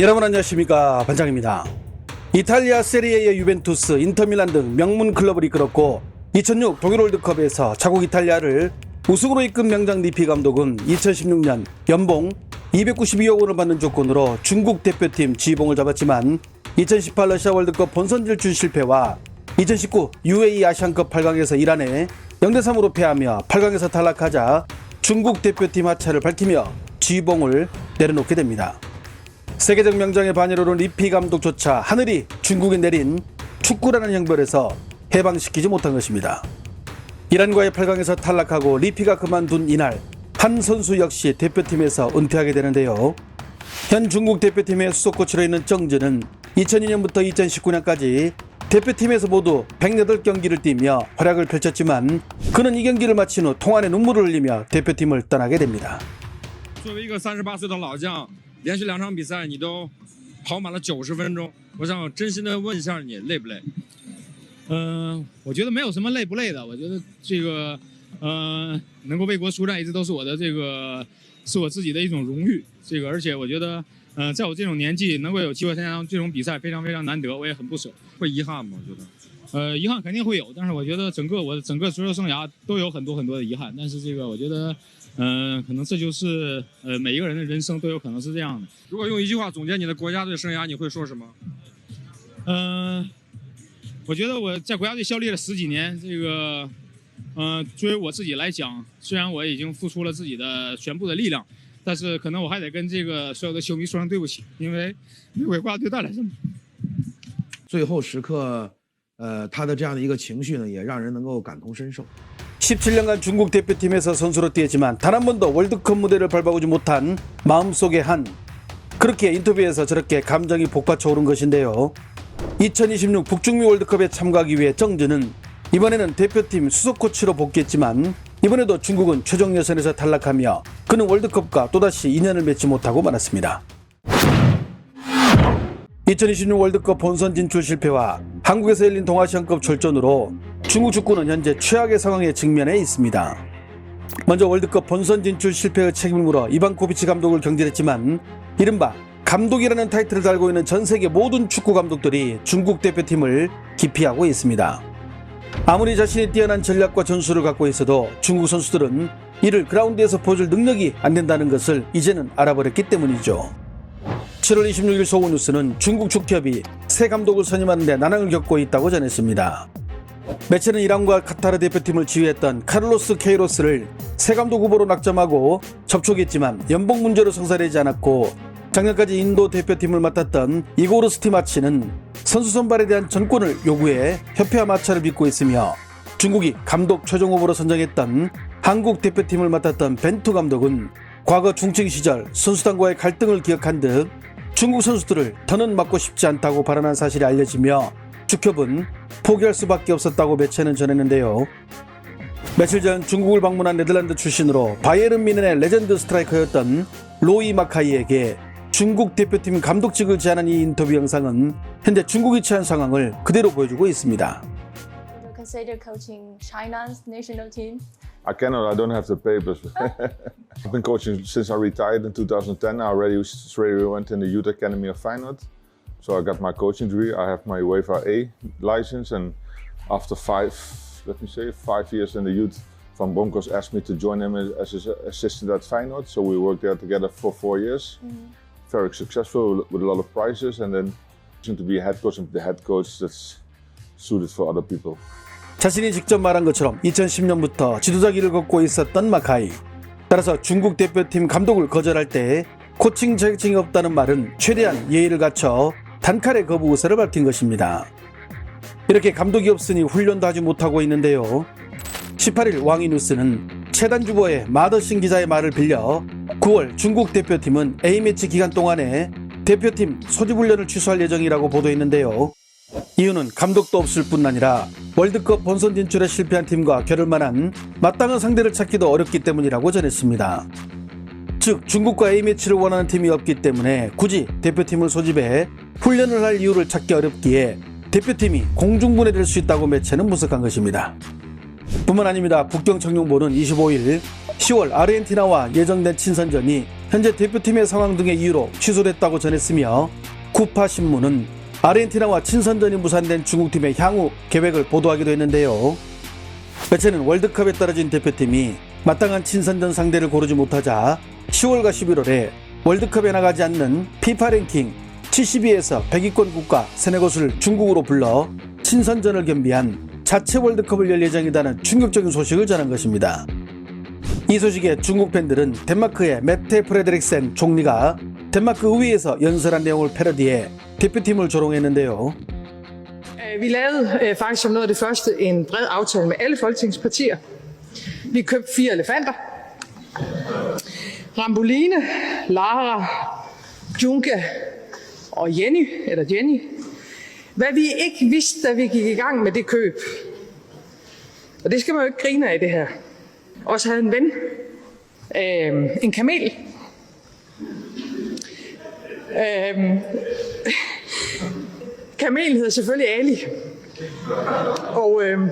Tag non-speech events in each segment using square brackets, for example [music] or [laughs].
여러분 안녕하십니까 반장입니다. 이탈리아 세리에의 유벤투스, 인터밀란 등 명문 클럽을 이끌었고 2006 독일 월드컵에서 자국 이탈리아를 우승으로 이끈 명장 리피 감독은 2016년 연봉 292억 원을 받는 조건으로 중국 대표팀 지봉을 잡았지만 2018 러시아 월드컵 본선 질주 실패와 2019 UAE 아시안컵 8강에서 이란에 0대3으로 패하며 8강에서 탈락하자 중국 대표팀 하차를 밝히며 지봉을 내려놓게 됩니다. 세계적 명장의 반열로는 리피 감독조차 하늘이 중국에 내린 축구라는 형벌에서 해방시키지 못한 것입니다. 이란과의 8강에서 탈락하고 리피가 그만둔 이날 한 선수 역시 대표팀에서 은퇴하게 되는데요. 현 중국 대표팀의 수석 코치로 있는 정즈는 2002년부터 2019년까지 대표팀에서 모두 108경기를 뛰며 활약을 펼쳤지만 그는 이 경기를 마친 후 통안에 눈물을 흘리며 대표팀을 떠나게 됩니다. 连续两场比赛你都跑满了九十分钟，我想真心的问一下你累不累？嗯、我觉得没有什么累不累的，我觉得这个，呃，能够为国出战一直都是我的这个，是我自己的一种荣誉。这个，而且我觉得，呃，在我这种年纪能够有机会参加这种比赛，非常非常难得，我也很不舍。会遗憾吗？我觉得呃，遗憾肯定会有，但是我觉得整个我的整个足球生涯都有很多很多的遗憾，但是这个我觉得，嗯、可能这就是呃每一个人的人生都有可能是这样的。如果用一句话总结你的国家队生涯，你会说什么？嗯、我觉得我在国家队效力了十几年，这个，呃，作为我自己来讲，虽然我已经付出了自己的全部的力量，但是可能我还得跟这个所有的球迷说声对不起，因为没有给国家队带来什么。最后时刻，呃，他的这样的一个情绪呢，也让人能够感同身受。 17년간 중국 대표팀에서 선수로 뛰었지만 단 한 번도 월드컵 무대를 밟아보지 못한 마음속의 한 그렇게 인터뷰에서 저렇게 감정이 복받쳐 오른 것인데요. 2026 북중미 월드컵에 참가하기 위해 정즈는 이번에는 대표팀 수석 코치로 복귀했지만 이번에도 중국은 최종 예선에서 탈락하며 그는 월드컵과 또다시 인연을 맺지 못하고 말았습니다. 2026 월드컵 본선 진출 실패와 한국에서 열린 동아시안컵 출전으로 중국 축구는 현재 최악의 상황에 직면해 있습니다. 먼저 월드컵 본선 진출 실패의 책임을 물어 이반코비치 감독을 경질했지만 이른바 감독이라는 타이틀을 달고 있는 전 세계 모든 축구 감독들이 중국 대표팀을 기피하고 있습니다. 아무리 자신이 뛰어난 전략과 전술을 갖고 있어도 중국 선수들은 이를 그라운드에서 보여줄 능력이 안 된다는 것을 이제는 알아버렸기 때문이죠. 7월 26일 소우 뉴스는 중국 축협이 새 감독을 선임하는데 난항을 겪고 있다고 전했습니다. 매체는 이란과 카타르 대표팀을 지휘했던 카를로스 케이로스를 새 감독 후보로 낙점하고 접촉했지만 연봉 문제로 성사되지 않았고 작년까지 인도 대표팀을 맡았던 이고르 스티마치는 선수 선발에 대한 전권을 요구해 협회와 마찰을 빚고 있으며 중국이 감독 최종 후보로 선정했던 한국 대표팀을 맡았던 벤투 감독은 과거 중층 시절 선수단과의 갈등을 기억한 듯 중국 선수들을 더는 맡고 싶지 않다고 발언한 사실이 알려지며 축협은 포기할 수밖에 없었다고 매체는 전했는데요. 며칠 전 중국을 방문한 네덜란드 출신으로 바이에른 미넨의 레전드 스트라이커였던 로이 마카이에게 중국 대표팀 감독직을 제안한 이 인터뷰 영상은 현재 중국이 처한 상황을 그대로 보여주고 있습니다. Would you consider coaching China's national team? I cannot. I don't have the papers. [laughs] [laughs] I've been coaching since I retired in 2010. I already straight away went in the youth academy of Fine Feyenoord. So I got my coaching degree. I have my UEFA A license, and after five, let me say, five years in the youth, Van Bronckhorst asked me to join him as his assistant at Feyenoord. So we worked there together for four years. Mm-hmm. Very successful with a lot of prizes, and then to be a head coach and the head coach that's suited for other people. 자신이 직접 말한 것처럼 2010년부터 지도자 길을 걷고 있었던 마카이. 따라서 중국 대표팀 감독을 거절할 때 코칭 자격증이 없다는 말은 최대한 예의를 갖춰 단칼에 거부 의사를 밝힌 것입니다. 이렇게 감독이 없으니 훈련도 하지 못하고 있는데요. 18일 왕이 뉴스는 최단 주보의 마더신 기자의 말을 빌려 9월 중국 대표팀은 A매치 기간 동안에 대표팀 소집훈련을 취소할 예정이라고 보도했는데요. 이유는 감독도 없을 뿐 아니라 월드컵 본선 진출에 실패한 팀과 겨룰 만한 마땅한 상대를 찾기도 어렵기 때문이라고 전했습니다. 즉 중국과 A매치를 원하는 팀이 없기 때문에 굳이 대표팀을 소집해 훈련을 할 이유를 찾기 어렵기에 대표팀이 공중분해될 수 있다고 매체는 분석한 것입니다. 뿐만 아닙니다. 북경청룡보는 25일 10월 아르헨티나와 예정된 친선전이 현재 대표팀의 상황 등의 이유로 취소됐다고 전했으며 쿠파 신문은 아르헨티나와 친선전이 무산된 중국팀의 향후 계획을 보도하기도 했는데요. 매체는 월드컵에 떨어진 대표팀이 마땅한 친선전 상대를 고르지 못하자 10월과 11월에 월드컵에 나가지 않는 피파 랭킹 72에서 100위권 국가 세네 곳을 중국으로 불러 친선전을 겸비한 자체 월드컵을 열 예정이라는 충격적인 소식을 전한 것입니다. 이 소식에 중국 팬들은 덴마크의 메테 프레드릭센 총리가 덴마크 의회에서 연설한 내용을 패러디해 대표팀을 조롱했는데요. Øh, Vi lavede øh, faktisk som noget af det første en bred aftale med alle Folketingets partier. Vi købte fire elefanter. Ramboline, Lara, Junka og Jenny, eller Jenny. Hvad vi ikke vidste, da vi gik i gang med det køb. Og det skal man jo ikke grine af det her. Også havde en ven. Øh, en kamel. Øhm, Kamelen hedder selvfølgelig Ali. Og øhm,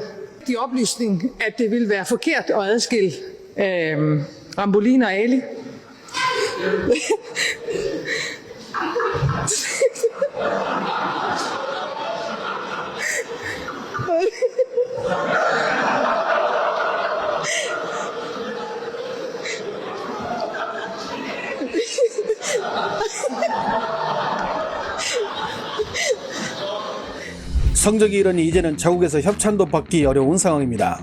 de oplysning, at det ville være forkert at adskille øhm, Rambolin og Ali. [laughs] 성적이 이러니 이제는 자국에서 협찬도 받기 어려운 상황입니다.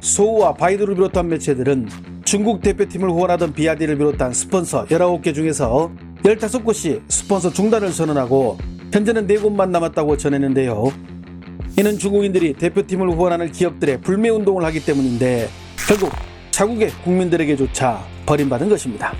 소우와 바이두를 비롯한 매체들은 중국 대표팀을 후원하던 비아디를 비롯한 스폰서 19개 중에서 15곳이 스폰서 중단을 선언하고 현재는 4곳만 남았다고 전했는데요. 이는 중국인들이 대표팀을 후원하는 기업들의 불매 운동을 하기 때문인데 결국 자국의 국민들에게조차 버림받은 것입니다.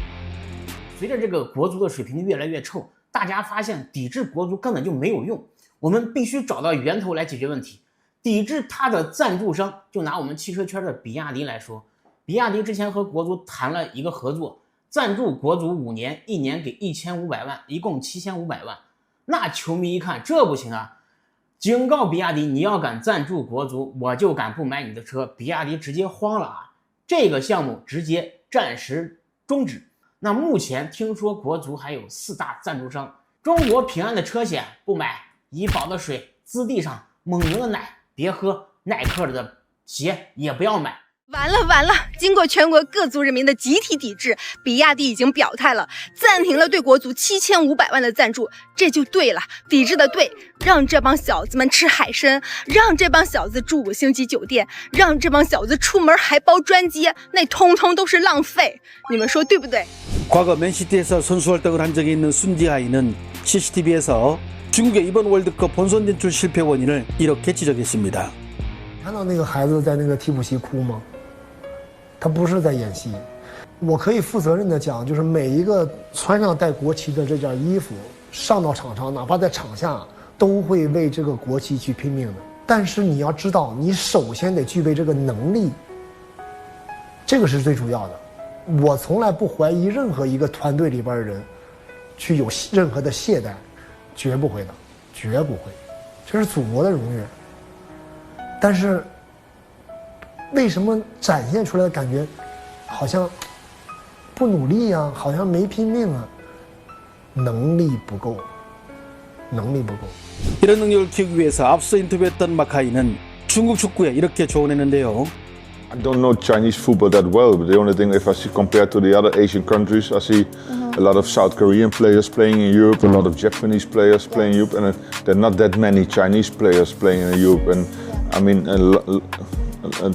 随着这个国足的水平越来越臭，大家发现抵制国足根本就没有用。 我们必须找到源头来解决问题。抵制它的赞助商，就拿我们汽车圈的比亚迪来说，比亚迪之前和国足谈了一个合作，赞助国足五年，一年给一千五百万，一共七千五百万。那球迷一看这不行啊，警告比亚迪，你要敢赞助国足，我就敢不买你的车。比亚迪直接慌了啊，这个项目直接暂时终止。那目前听说国足还有四大赞助商：中国平安的车险不买，怡宝的水，滋地上，蒙牛的奶别喝，耐克的鞋也不要买。完了完了！经过全国各族人民的集体抵制，比亚迪已经表态了，暂停了对国足七千五百万的赞助。这就对了，抵制的对，让这帮小子们吃海参，让这帮小子住五星级酒店，让这帮小子出门还包专机，那通通都是浪费。你们说对不对？ 과거 맨시티에서 선수 활동을 한 적이 있는 순지하이는 CCTV에서 중국의 이번 월드컵 본선 진출 실패 원인을 이렇게 지적했습니다. 看到那个孩子在那个替补席哭吗？他不是在演戏。我可以负责任的讲，就是每一个穿上带国旗的这件衣服，上到场上，哪怕在场下，都会为这个国旗去拼命的。但是你要知道，你首先得具备这个能力，这个是最主要的。我从来不怀疑任何一个团队里边的人，去有任何的懈怠， 绝不会的，绝不会。这是祖国的荣誉。但是，为什么展现出来的感觉，好像不努力呀、好像没拼命啊？能力不够，能力不够。 이런 능력을 키우기 위해서 앞서 인터뷰했던 마카이는 중국 축구에 이렇게 조언했는데요. I don't know Chinese football that well, but the only thing, if I see compared to the other Asian countries, I see A lot of South Korean players playing in Europe, a lot of Japanese players playing in Europe, and uh, there are not that many Chinese players playing in Europe. And I mean, uh, l- uh,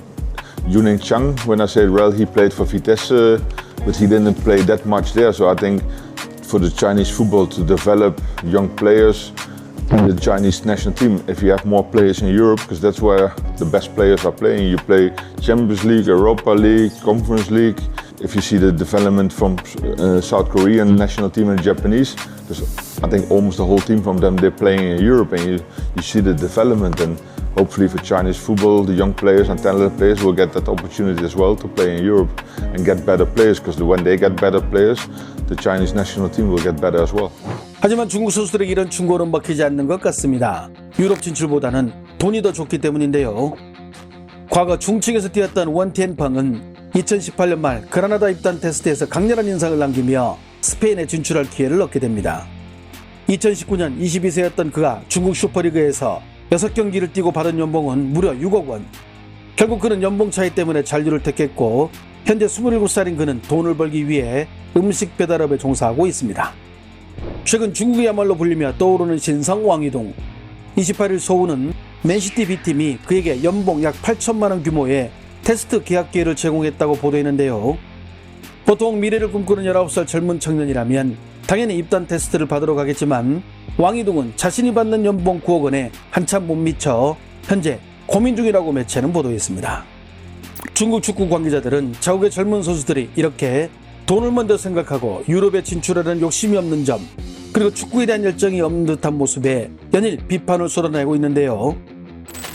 Yuning Chang, when I say well, he played for Vitesse, but he didn't play that much there. So I think for the Chinese football to develop young players in the Chinese national team, if you have more players in Europe, because that's where the best players are playing. You play Champions League, Europa League, Conference League. If you see the development from uh, South Korean national team and Japanese, because I think almost the whole team from them they're playing in Europe, and you, you see the development. And hopefully for Chinese football, the young players and talented players will get that opportunity as well to play in Europe and get better players. Because when they get better players, the Chinese national team will get better as well. 하지만 중국 선수들에게 이런 충고는 먹히지 않는 것 같습니다. 유럽 진출보다는 돈이 더 좋기 때문인데요. 과거 중층에서 뛰었던 원티엔펑은 2018년 말 그라나다 입단 테스트에서 강렬한 인상을 남기며 스페인에 진출할 기회를 얻게 됩니다. 2019년 22세였던 그가 중국 슈퍼리그에서 6경기를 뛰고 받은 연봉은 무려 6억 원. 결국 그는 연봉 차이 때문에 잔류를 택했고 현재 27살인 그는 돈을 벌기 위해 음식 배달업에 종사하고 있습니다. 최근 중국이야말로 불리며 떠오르는 신성 왕이동. 28일 소우는 맨시티 B팀이 그에게 연봉 약 8천만 원 규모의 테스트 계약 기회를 제공했다고 보도했는데요. 보통 미래를 꿈꾸는 19살 젊은 청년이라면 당연히 입단 테스트를 받으러 가겠지만 왕이동은 자신이 받는 연봉 9억 원에 한참 못 미쳐 현재 고민 중이라고 매체는 보도했습니다. 중국 축구 관계자들은 자국의 젊은 선수들이 이렇게 돈을 먼저 생각하고 유럽에 진출하는 욕심이 없는 점 그리고 축구에 대한 열정이 없는 듯한 모습에 연일 비판을 쏟아내고 있는데요.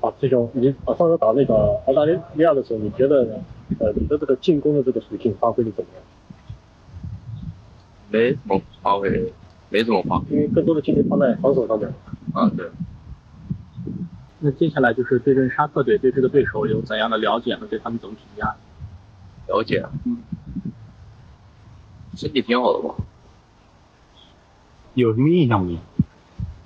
啊，这种你啊，上次打那个澳大利亚的时候，你觉得呃你的这个进攻的这个属性发挥的怎么样？没怎么发挥，没怎么发挥。因为更多的精力放在防守上面。啊，对。那接下来就是对阵沙特队，对这个对手有怎样的了解呢？对他们怎么评价？了解。嗯。身体挺好的吧？有什么印象没？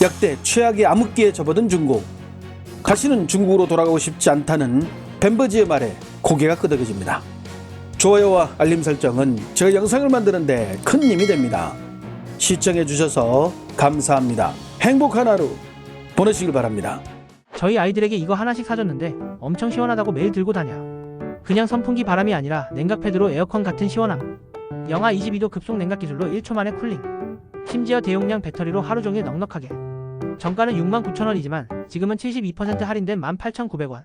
역대 최악의 암흑기에 접어든 중국 다시는 중국으로 돌아가고 싶지 않다는 벤버지의 말에 고개가 끄덕여집니다 좋아요와 알림 설정은 제가 영상을 만드는데 큰 힘이 됩니다 시청해 주셔서 감사합니다 행복한 하루 보내시길 바랍니다 저희 아이들에게 이거 하나씩 사줬는데 엄청 시원하다고 매일 들고 다녀. 그냥 선풍기 바람이 아니라 냉각 패드로 에어컨 같은 시원함. 영하 22도 급속 냉각 기술로 1초 만에 쿨링. 심지어 대용량 배터리로 하루 종일 넉넉하게. 정가는 69,000원이지만 지금은 72% 할인된 18,900원.